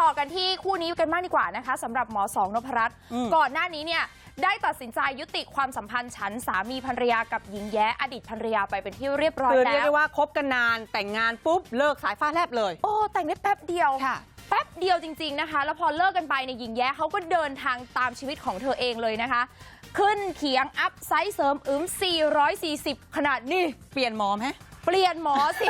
ต่อกันที่คู่นี้กันมากดีกว่านะคะสำหรับหมอสองนพรัตน์อืมก่อนหน้านี้เนี่ยได้ตัดสินใจยุติความสัมพันธ์ฉันสามีภรรยากับหญิงแย้อดีตภรรยาไปเป็นที่เรียบร้อยคือแล้เรียกวได้ว่าคบกันนานแต่งงานปุ๊บเลิกสายฟ้าแลบเลย โอ้แต่งได้แป๊บเดียวค่ะแป๊บเดียวจริง ๆนะคะ แล้วพอเลิกกันไปเนี่ยหญิงแย้เขาก็เดินทางตามชีวิตของเธอเองเลยนะคะ ขึ้นเขียงอัพไซส์เสริมอึม440 ขนาดนี้เปลี่ยนหมอไหม เปลี่ยนหมอสิ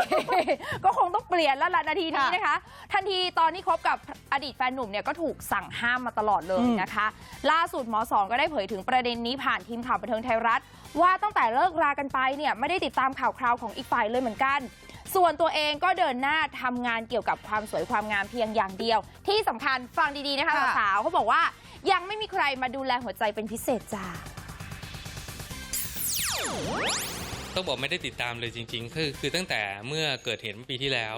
ก็คงต้องเปลี่ยนแล้วล่ะนาทีนี้ค่ะนะคะ ทันทีตอนที่คบกับอดีตแฟนหนุ่มเนี่ยก็ถูกสั่งห้ามมาตลอดเลยอืมนะคะ ล่าสุดหมอสองก็ได้เผยถึงประเด็นนี้ผ่านทีมข่าวบันเทิงไทยรัฐ ว่าตั้งแต่เลิกรากันไปเนี่ยไม่ได้ติดตามข่าวคราวของอีกฝ่ายเลยเหมือนกัน ส่วนตัวเองก็เดินหน้าทำงานเกี่ยวกับความสวยความงามเพียงอย่างเดียว ที่สำคัญฟังดีๆนะคะค่ะสาวๆเขาบอกว่ายังไม่มีใครมาดูแลหัวใจเป็นพิเศษจ้า ต้องบอกไม่ได้ติดตามเลยจริง ๆ คือคือตั้งแต่เมื่อเกิดเหตุเมื่อปีที่แล้ว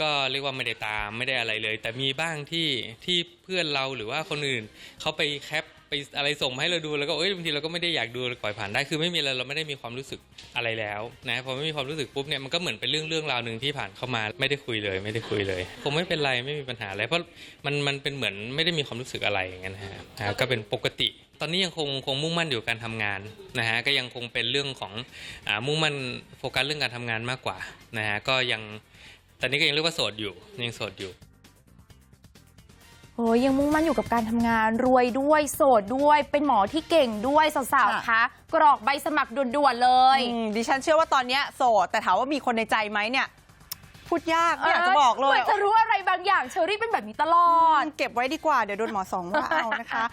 ก็เรียกว่าไม่ได้ตามไม่ได้อะไรเลย แต่มีบ้างที่ที่เพื่อนเราหรือว่าคนอื่นเขาไปแคปไปอะไรส่งมาให้เราดูแล้วก็เอ้ยบางทีเราก็ไม่ได้อยากดูปล่อยผ่านได้คือไม่มีอะไรเราไม่ได้มีความรู้สึกอะไรแล้วนะพอไม่มีความรู้สึกปุ๊บเนี่ยมันก็เหมือนเป็นเรื่องเรื่องราวหนึ่งที่ผ่านเข้ามาไม่ได้คุยเลย ไม่ได้คุยเลย คงไม่เป็นไรไม่มีปัญหาอะไรเพราะมันมันเป็นเหมือนไม่ได้มีความรู้สึกอะไรอย่างนั้นฮะก็เป็นปกติ ตอนนี้ยังคงคงมุ่งมั่นอยู่กับการทำงานนะฮะก็ยังคงเป็นเรื่องของอ่ามุ่งมั่นโฟกัสเรื่องการทำงานมากกว่านะฮะก็ยังตอนนี้ก็ยังเรียกว่าโสดอยู่ยังโสดอยู่โอ้ยยังมุ่งมั่นอยู่กับการทำงานรวยด้วยโสดด้วย เป็นหมอที่เก่งด้วยสาวๆค่ะคะกรอกใบสมัครด่วนๆเลยอืมดิฉันเชื่อว่าตอนเนี้ยโสดแต่ถามว่ามีคนในใจไหมเนี่ยพูดยากไม่อยากจะบอกเลหมืยนจะรู้อะไรบางอย่างเชอรี่เป็นแบบนี้ตลอด เก็บไว้ดีกว่าเดี๋ยวโดนหมอสองว่าเอานะคะ